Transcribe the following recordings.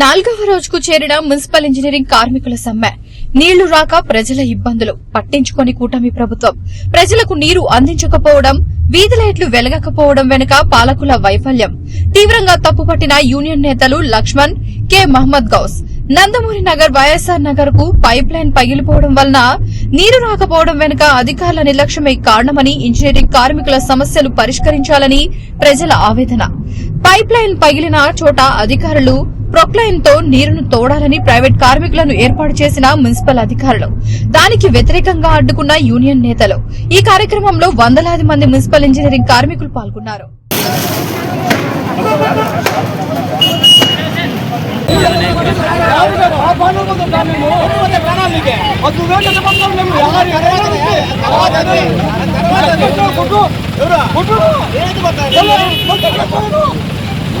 నాలుగవ రోజుకు చేరిన మున్సిపల్ ఇంజనీరింగ్ కార్మికుల సమ్మె. నీళ్ళు రాక ప్రజల ఇబ్బందులు పట్టించుకొని కూటమి ప్రభుత్వం. ప్రజలకు నీరు అందించకపోవడం వీధి లైట్లు వెలగకపోవడం వెనుక పాలకుల వైఫల్యం. తీవ్రంగా తప్పుపట్టిన యూనియన్ నేతలు లక్ష్మణ్ కె. మహమ్మద్ గౌస్. నందమూరి నగర్ వైఎస్ఆర్ నగర్కు పైప్ లైన్ పగిలిపోవడం వలన నీరు రాకపోవడం వెనుక అధికారుల నిర్లక్ష్యమే కారణమని ఇంజనీరింగ్ కార్మికుల సమస్యలు పరిష్కరించాలని ప్రజల ఆవేదన. పైప్ లైన్ పగిలిన చోట అధికారులు ప్రొక్లైన్తో నీరును తోడాలని ప్రైవేట్ కార్మికులను ఏర్పాటు చేసిన మున్సిపల్ అధికారులు దానికి వ్యతిరేకంగా అడ్డుకున్న యూనియన్ నేతలు ఈ కార్యక్రమంలో వందలాది మంది మున్సిపల్ ఇంజనీరింగ్ కార్మికులు పాల్గొన్నారు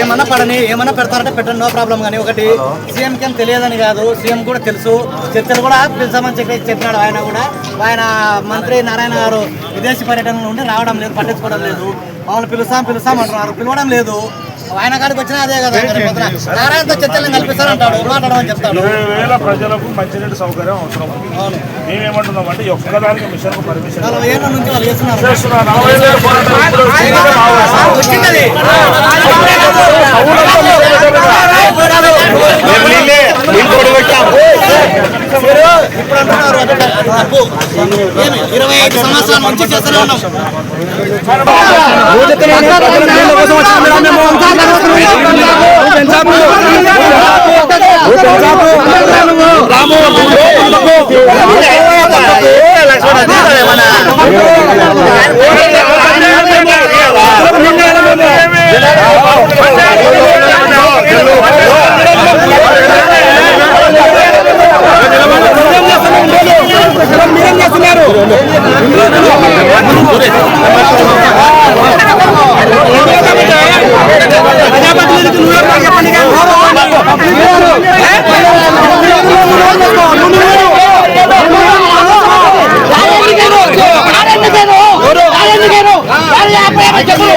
ఏమన్నా పడని ఏమన్నా పెడతారంటే పెట్టండి నో ప్రాబ్లం కానీ ఒకటి సీఎం కి ఏం తెలియదని కాదు. సీఎం కూడా తెలుసు. చర్చలు కూడా పిలిచామని చెప్పి చెప్పినాడు ఆయన కూడా. ఆయన మంత్రి నారాయణ గారు విదేశీ పర్యటనలో ఉండి రావడం లేదు పట్టించుకోవడం లేదు. మామూలు పిలుస్తాం పిలుస్తాం అంటున్నారు. పిలవడం లేదు. ఆయన కాడికి వచ్చినా అదే కదా. నారాయణతో చర్చలు కల్పిస్తారంటాడు. మాట్లాడమని చెప్తాడు. ఇరవై వేల ప్రజలకు మంచినీటి సౌకర్యం అవసరం. మేమేమంటున్నాం అంటే ఒక్కదానికి మిషన్ పర్మిషన్ ఇప్పుడు అంటున్నారు? ఇరవై ఐదు సంవత్సరాల నుంచి చేస్తూనే ఉన్నాం. మీరేం చేస్తున్నారు చెప్పు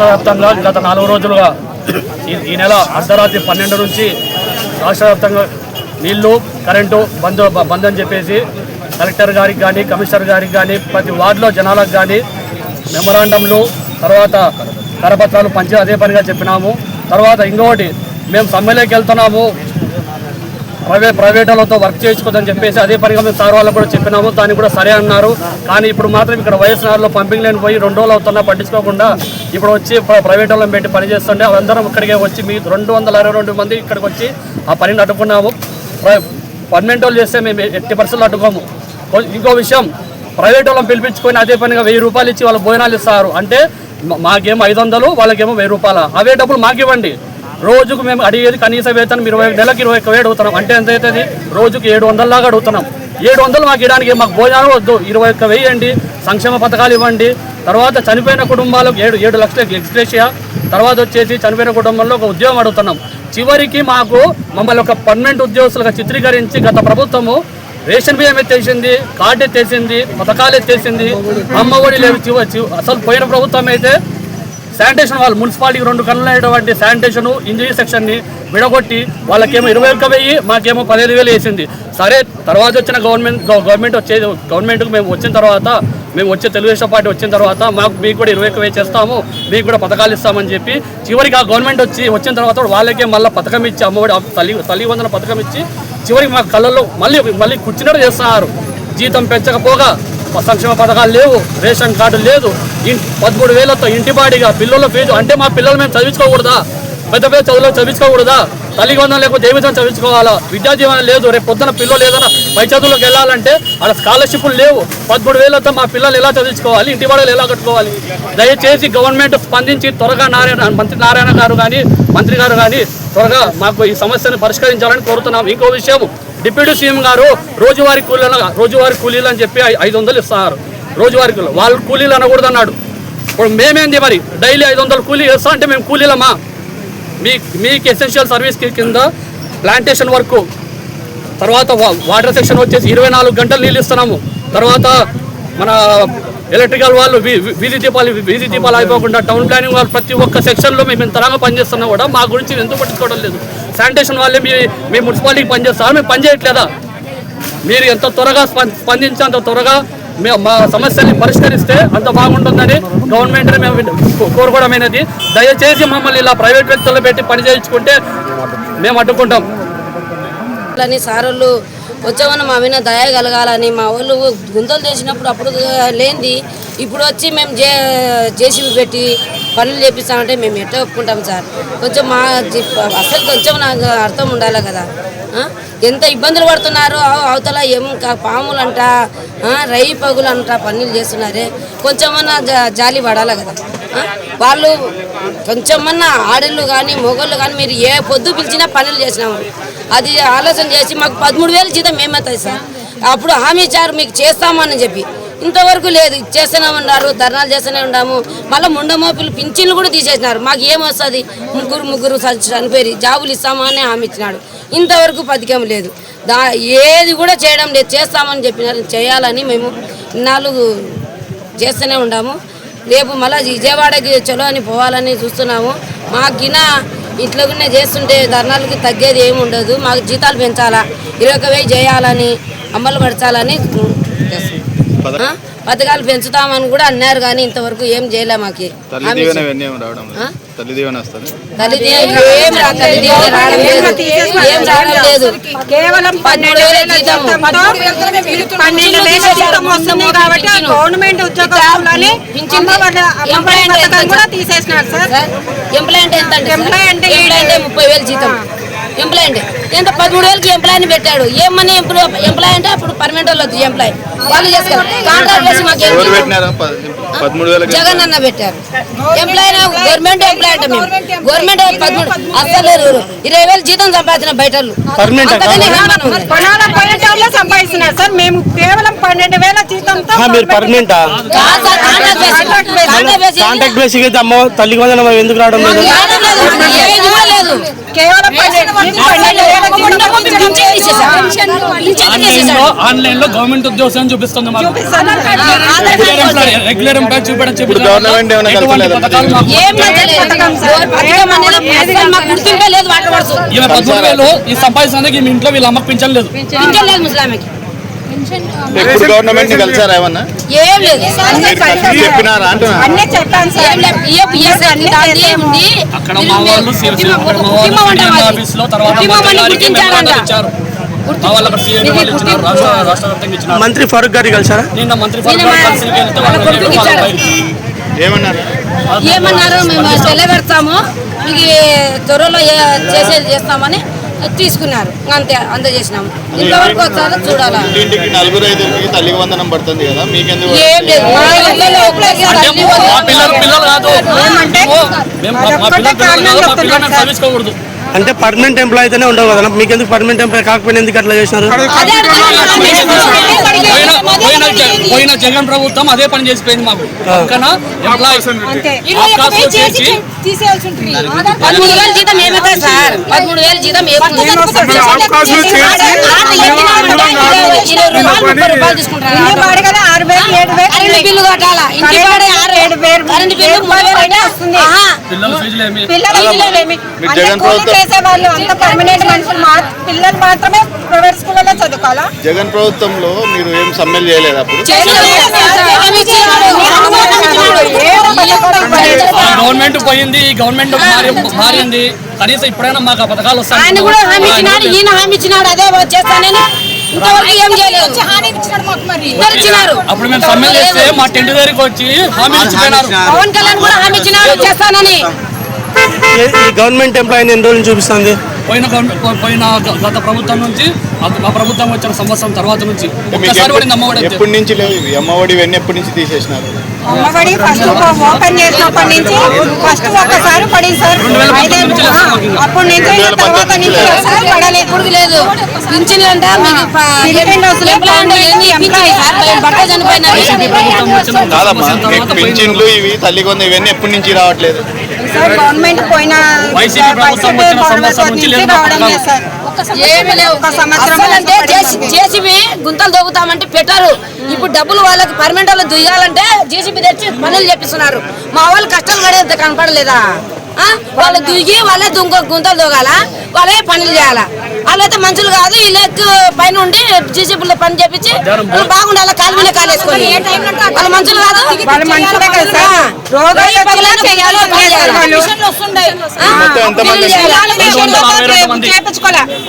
రాష్ట్ర వ్యాప్తంగా గత నాలుగు రోజులుగా ఈ- ఈ నెల అర్ధరాత్రి పన్నెండు నుంచి రాష్ట్ర వ్యాప్తంగా నీళ్ళు కరెంటు బంద్ బంద్ అని చెప్పేసి కలెక్టర్ గారికి కానీ కమిషనర్ గారికి కానీ ప్రతి వార్డులో జనాలకు కానీ మెమరాండంలు తర్వాత కరపత్రాలు పంచి అదే పనిగా చెప్పినాము. తర్వాత ఇంకొకటి మేము సమ్మెలోకి వెళ్తున్నాము. ప్రైవేట్ ప్రైవేట్ వాళ్ళతో వర్క్ చేయించుకోదని చెప్పేసి అదే పనిగా మేము సార్ వాళ్ళకు కూడా చెప్పినాము. దాన్ని కూడా సరే అన్నారు. కానీ ఇప్పుడు మాత్రం ఇక్కడ వైఎస్ఆర్లో పంపింగ్ లేని పోయి రెండు రోజులు అవుతున్నా పట్టించుకోకుండా ఇప్పుడు వచ్చి ప్రైవేట్ వాళ్ళని పెట్టి పని చేస్తుంటే అందరం ఇక్కడికే వచ్చి మీ రెండు వందల అరవై రెండు మంది ఇక్కడికి వచ్చి ఆ పనిని అడ్డుకున్నాము. పర్మనెంట్ వాళ్ళు చేస్తే మేము ఎట్టి పరిస్థితులు అడ్డుకోము. ఇంకో విషయం ప్రైవేట్ వాళ్ళని పిలిపించుకొని అదే పనిగా వెయ్యి రూపాయలు ఇచ్చి వాళ్ళ భోజనాలు ఇస్తారు. అంటే మాకేమో ఐదు వందలు వాళ్ళకేమో వెయ్యి రూపాయల. అవే డబ్బులు మాకు ఇవ్వండి రోజుకు మేము అడిగేది కనీస వేతనం ఇరవై నెలకు ఇరవై ఒక్క వేలు అడుగుతున్నాం. అంటే ఎంత అవుతుంది? రోజుకి ఏడు వందలలాగా అడుగుతున్నాం. ఏడు వందలు మాకు ఇవ్వడానికి మాకు భోజనాలు వద్దు. ఇరవై ఒక్క వేయండి సంక్షేమ పథకాలు ఇవ్వండి. తర్వాత చనిపోయిన కుటుంబాలకు ఏడు ఏడు లక్షలకు ఎక్స్ప్రెషియా తర్వాత వచ్చేసి చనిపోయిన కుటుంబంలో ఒక ఉద్యోగం అడుగుతున్నాం. చివరికి మాకు మమ్మల్ని ఒక పర్మనెంట్ ఉద్యోగస్తులుగా చిత్రీకరించి గత ప్రభుత్వము రేషన్ బియ్యం ఎత్తేసింది కార్డు ఎత్తేసింది పథకాలు ఎత్తేసింది. అమ్మ ఒడి లేవు అసలు పోయిన ప్రభుత్వం అయితే శానిటేషన్ వాళ్ళు మున్సిపాలిటీకి రెండు కన్నులు శానిటేషన్ ఇంజనీర్ సెక్షన్ని విడగొట్టి వాళ్ళకేమో ఇరవై ఒక్క వెయ్యి మాకేమో పదిహేను వేలు వేసింది. సరే తర్వాత వచ్చిన గవర్నమెంట్ గవర్నమెంట్ వచ్చేది గవర్నమెంట్కి మేము వచ్చిన తర్వాత మేము వచ్చే తెలుగుదేశం పార్టీ వచ్చిన తర్వాత మాకు మీకు కూడా ఇరవై ఒక్క వెయ్యి చేస్తాము మీకు కూడా పథకాలు ఇస్తామని చెప్పి చివరికి ఆ గవర్నమెంట్ వచ్చి వచ్చిన తర్వాత వాళ్ళకే మళ్ళీ పథకం ఇచ్చి అమ్మఒడి తల్లి తల్లి వందన పథకం ఇచ్చి చివరికి మా కళ్ళల్లో మళ్ళీ మళ్ళీ కూర్చున్నట్టు చేస్తున్నారు. జీతం పెంచకపోగా సంక్షేమ పథకాలు లేవు రేషన్ కార్డు లేదు. పదమూడు వేలతో ఇంటి బాడిగా పిల్లల ఫీజు అంటే మా పిల్లలు మేము చదివించుకోకూడదా? పెద్ద పెద్ద చదువులో చదివించుకోకూడదా? తల్లిదండ్రులు లేకపోతే జీవితం చదివించుకోవాలా? విద్యా జీవనం లేదు రేపు పొద్దున పిల్లలు ఏదైనా పై చదువులకు వెళ్ళాలంటే అలా స్కాలర్షిప్లు లేవు. పదమూడు వేలతో మా పిల్లలు ఎలా చదివించుకోవాలి? ఇంటి వాడలు ఎలా కట్టుకోవాలి? దయచేసి గవర్నమెంట్ స్పందించి త్వరగా నారాయణ మంత్రి నారాయణ గారు కానీ మంత్రి గారు కానీ త్వరగా మాకు ఈ సమస్యను పరిష్కరించాలని కోరుతున్నాం. ఇంకో విషయం డిప్యూటీ సీఎం గారు రోజువారీ కూలీలు రోజువారీ కూలీలు అని చెప్పి ఐదు వందలు ఇస్తారు. రోజువారీ కూలీలు వాళ్ళు కూలీలు అనకూడదు అన్నాడు ఇప్పుడు మేమేంది మరి? డైలీ ఐదు వందలు కూలీ వేస్తా అంటే మేము కూలీలమ్మా మీ మీకు ఎసెన్షియల్ సర్వీస్ కింద ప్లాంటేషన్ వర్క్ తర్వాత వా- వాటర్ సెక్షన్ వచ్చేసి ఇరవై నాలుగు గంటలు నీళ్ళు ఇస్తున్నాము. తర్వాత మన ఎలక్ట్రికల్ వాళ్ళు వీధి దీపాలు వీధి దీపాలు అయిపోకుండా టౌన్ ప్లానింగ్ వాళ్ళు ప్రతి ఒక్క సెక్షన్లో మేము ఇంతలాగా పనిచేస్తున్నా కూడా మా గురించి ఎందుకు పట్టించుకోవడం లేదు. శానిటేషన్ వాళ్ళే మీ మీ మున్సిపాలిటీకి పనిచేస్తారా. మేము పనిచేయట్లేదా మీరు ఎంత త్వరగా స్పం- స్పందించి అంత త్వరగా మేము మా సమస్యని పరిష్కరిస్తే అంత బాగుంటుందని గవర్నమెంట్ని మేము కో- కోరుకోవడమైనది. దయచేసి మమ్మల్ని ఇలా ప్రైవేట్ వ్యక్తుల్లో పెట్టి పని చేయించుకుంటే మేము అడ్డుకుంటాం. అని సారోళ్ళు వచ్చామని మా మీద దయ కలగాలని మా వాళ్ళు గుంతలు చేసినప్పుడు అప్పుడు లేనిది ఇప్పుడు వచ్చి మేము జే జేసీబీ పెట్టి పనులు చేపిస్తామంటే మేము ఎట్లా ఒప్పుకుంటాం సార్? కొంచెం మా అసలు కొంచెం నాకు అర్థం ఉండాలి కదా. ఎంత ఇబ్బందులు పడుతున్నారు అవతల ఏం కా- పాములంట రై పగులు అంట పనులు చేస్తున్నారే కొంచెమన్నా జా- జాలి పడాలి కదా? వాళ్ళు కొంచెమన్నా ఆడళ్ళు కానీ మొగళ్ళు కానీ మీరు ఏ పొద్దు పిలిచినా పనులు చేసినాము. అది ఆలోచన చేసి మాకు పదమూడు వేలు జీతం మేమవుతుంది సార్. అప్పుడు హామీ ఇచ్చారు మీకు చేస్తామని చెప్పి. ఇంతవరకు లేదు చేస్తూనే ఉన్నారు ధర్నాలు చేస్తూనే ఉన్నాము మళ్ళీ ముండమోపులు పింఛన్లు కూడా తీసేసినారు. మాకు ఏమొస్తుంది ముగ్గురు ముగ్గురు చ- చనిపోయి జాబులు ఇస్తామని హామీ ఇచ్చినాడు. ఇంతవరకు పథకం లేదు. దా ఏది కూడా చేయడం లేదు. చేస్తామని చెప్పినారు. చేయాలని మేము నాలుగు చేస్తూనే ఉన్నాము రేపు మళ్ళీ విజయవాడకి చలో అని పోవాలని చూస్తున్నాము మాకు గిన ఇట్లకునే చేస్తుంటే ధర్నాలకి తగ్గేది ఏమి ఉండదు మాకు జీతాలు పెంచాలా ఇరవై ఒక వెయ్యి చేయాలని అమలు పరచాలని చేస్తున్నాం. పథకాలు పెంచుతామని కూడా అన్నారు కానీ ఇంతవరకు ఏం చేయలే మాకు. గవర్నమెంట్ ఎంత? అంటే ఎంప్లాయ్ అంటే ఎంప్లాయ్ అంటే ముప్పై వేలు జీతం. ఎంప్లాయ్ అంటే ఎంత పదమూడు వేలకి ఎంప్లాయ్ పెట్టాడు. ఏమని ఎంప్లాయ్ అంటే అప్పుడు పర్మనెంట్ వాళ్ళు వద్దు ఎంప్లాయ్ వాళ్ళు చేస్తారు. కాంట్రాక్ట్ వేసి మాకు జగన్ అన్న పెట్టారు. ఎంప్లాయ్ గవర్నమెంట్ ఎంప్లాయ్ అంటే మేము. గవర్నమెంట్ పదమూడు అసలు లేరు ఇరవై వేలు జీతం సంపాదించిన బయట సంపాదిస్తున్నారు సార్. మేము కేవలం పన్నెండు వేల జీతంతో మీరు పర్మనెంటా కాంటాక్ట్ అమ్మ తల్లికి వందనం ఎందుకు రావడం లేదు? కేవలం పన్నెండు ఆన్లైన్. లో ఆన్లైన్లో గవర్నమెంట్ ఉద్యోగం చూపిస్తుంది రెగ్యులర్ ఎంప్లాయ్ చూపడం వేలు ఈ సంపాదించడానికి మీ ఇంట్లో వీళ్ళ అమ్మకి పింఛన్ లేదు. పింఛన్ లేదు ముస్లాంకి. ఇప్పుడు గవర్నమెంట్ కలిసారా ఏమన్నా? ఏం లేదు. మీరు చెప్పినారా అంటున్నా? అన్నీ చెప్పాను సార్. ఏం లేదు. ఏ పిఎస్ దాంది ఉంది. అక్కడ మా వాళ్ళు అక్కడ మా. ఆఫీస్లో తర్వాత మంత్రి ఇచ్చారు ఫరూక్ గారికి కలిసారా? నిన్న మంత్రి. ఏమన్నారు? ఏమన్నారు? మేము సెలవు మీకు త్వరలో చేసేది చేస్తామని తీసుకున్నారు. అంతే అందజేసినాము ఇంతవరకు ఒకసారి చూడాలా? ఏం లేదు మా ఇళ్ళలో తల్లి వందనం. పిల్లలు ఏమంటే మా- అంటే పర్మనెంట్ ఎంప్లాయ్ అయితేనే ఉండవు కదా? మీకు ఎందుకు పర్మనెంట్ ఎంప్లాయ్ కాకపోయినా ఎందుకు అట్లా చేసినారు? పోయిన జగన్ ప్రభుత్వం అదే పని చేసిపోయింది మాకు. పదమూడు వేలు జీతం ఏమవుతుంది సార్? పదమూడు వేలు జీతం ఏమవుతుంది? ఇరవై రూపాయలు, ముప్పై రూపాయలు తీసుకుంటారా? ఇంటి బాడిగనే ఆరు వేలు ఏడు వేలు కరెంట్ బిల్లు కట్టాలా? ఇంటి వాడే ఆరు ఏడు వేలు వస్తుంది. పిల్లల జగన్ మాత్రమే ప్రైవేట్ స్కూల్లో చదువుకోవాలా? ప్రభుత్వంలో మీరు ఏం సమ్మెలు చేయలేదు అప్పుడు? గవర్నమెంట్ పోయింది ఈ గవర్నమెంట్ మారి మారింది కనీసం ఇప్పుడైనా మాకు ఆ పథకాలు ఆయన కూడా హామీ ఇచ్చినాడు వస్తాయి ఈయన హామీ ఇచ్చినాడు అదే చేస్తానని ఇంతవరకు ఏం చేయలేదు. ఇద్దరు ఇచ్చినారు. అప్పుడు మేము సమ్మె చేస్తే మా టెంట్ దగ్గరికి వచ్చి హామీ ఇచ్చిపోయినారు. పవన్ కళ్యాణ్ కూడా హామీ ఇచ్చినారు చేస్తానని. ఈ గవర్నమెంట్ ఎంప్లాయీని ఎన్ని రోజులు చూపిస్తుంది? పోయిన పోయిన గత ప్రభుత్వం నుంచి ఆ- మా ప్రభుత్వం వచ్చిన సంవత్సరం తర్వాత నుంచి ఒక్కసారి అమ్మఒడి. ఎప్పటి నుంచి లేవు ఇవి? అమ్మఒడి ఇవన్నీ ఎప్పటి నుంచి తీసేసినారు? అమ్మఒడి ఫస్ట్ ఓపెన్ చేసినప్పటి నుంచి ఫస్ట్ ఒక్కసారి పడింది సార్. అప్పటి నుంచి తర్వాత నుంచి ఒకసారి పడలేదు. ఇప్పుడు లేదు. పింఛన్లు అంట భర్త చనిపోయినా పింఛన్లు ఇవి తల్లి కొంద ఇవన్నీ ఎప్పటి నుంచి రావట్లేదు? సార్ గవర్నమెంట్ పోయిన. జేసీబీ గుంతలు దొక్కుతామంటే పెట్టారు ఇప్పుడు డబ్బులు వాళ్ళకి పర్మనెంట్ వాళ్ళు దిగాలంటే జేసీబీ తెచ్చి పనులు చేపిస్తున్నారు మా వాళ్ళు కష్టాలు పడేది కనపడలేదా? వాళ్ళు దిగి వాళ్ళే దుంగ గుంతలు దొగాల వాళ్ళే పనులు చేయాలా? వాళ్ళైతే మనుషులు కాదు వీళ్ళకి పైన ఉండి జేసీబీలో పని చేపించి వాళ్ళు బాగుండాలి? కాలు మీద కాలు వేసుకొని. వాళ్ళ మనుషులు కాదు.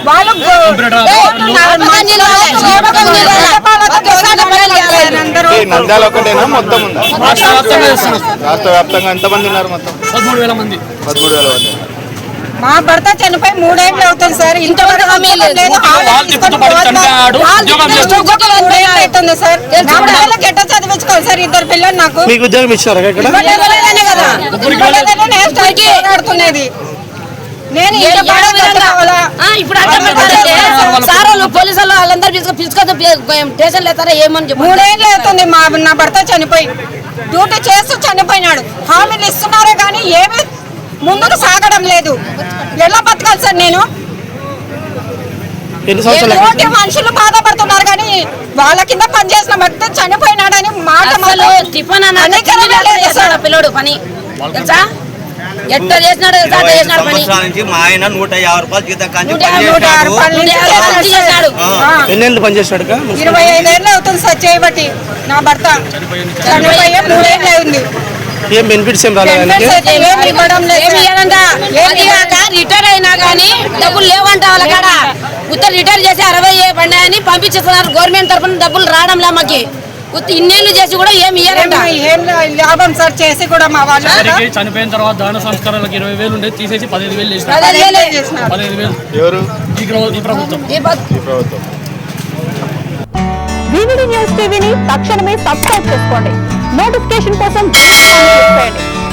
వాళ్ళు మంది. నంద్యాల ఒకటేనా మొత్తం ఉందా? రాష్ట్ర వ్యాప్తంగా వ్యాప్తంగా ఎంతమంది ఉన్నారు మొత్తం? పదమూడు వేల మంది. పదమూడు వేల మంది. మా భర్త చనిపోయి మూడేళ్ళు అవుతుంది సార్. ఇంతవరకు అవుతుంది సార్. ఎట్ట చదివించుకోవాలి సార్. ఇద్దరు పిల్లలు నాకు. మీకు ఉద్యోగం ఇచ్చారా కదా. నేను ఇప్పుడు సార్ వాళ్ళు పోలీసు వాళ్ళు వాళ్ళందరూ పిలుచుకో పిలుచుకోదు స్టేషన్ లేతారా ఏమని చెప్పి. మూడేళ్ళు అవుతుంది మా నా భర్త చనిపోయి. డ్యూటీ చేస్తూ చనిపోయినాడు. హామీలు ఇస్తున్నారే కానీ ఏమీ ముందుకు సాగడం లేదు. ఎలా బతకాలి సార్ నేను? తోటి మనుషులు బాధపడుతున్నారు కానీ వాళ్ళ కింద పనిచేసిన వ్యక్తి చనిపోయినాడని మాట పిల్లోడు పని. తెలుసా? ఎట్లా చేసినాడు అట్లా చేసినాడు పని. నుంచి మా ఆయన నూట యాభై రూపాయలు జీతం పని చేసినాడు. ఇరవై ఐదేళ్ళు అవుతుంది సార్ చేయబట్టి నా భర్త. చనిపోయి మూడేళ్ళు అయింది. ఏం బెనిఫిట్స్ ఏం రాలేదు రిటైర్ అయినా కానీ డబ్బులు లేవంట వాళ్ళ కాడ ఉత్తర రిటైర్ చేసి అరవై పడినాయని పంపించేస్తున్నారు. గవర్నమెంట్ తరఫున డబ్బులు రావడం లేమకి ఉత్త ఇన్నేళ్ళు చేసి కూడా ఏమి లాభం సార్ చేసి కూడా మా వాళ్ళు చనిపోయిన తర్వాత దాన సంస్కారాలకు ఇరవై వేలు ఉండే తీసేసి పదిహేను వేలు చేసినారు. పదిహేను వేలే. ఎవరు? ఈ ప్రభుత్వం. ఈ బతు- ఈ ప్రభుత్వం. వివిడి న్యూస్ టీవీని తక్షణమే సబ్స్క్రైబ్ చేసుకోండి. నోటిఫికేషన్ కోసం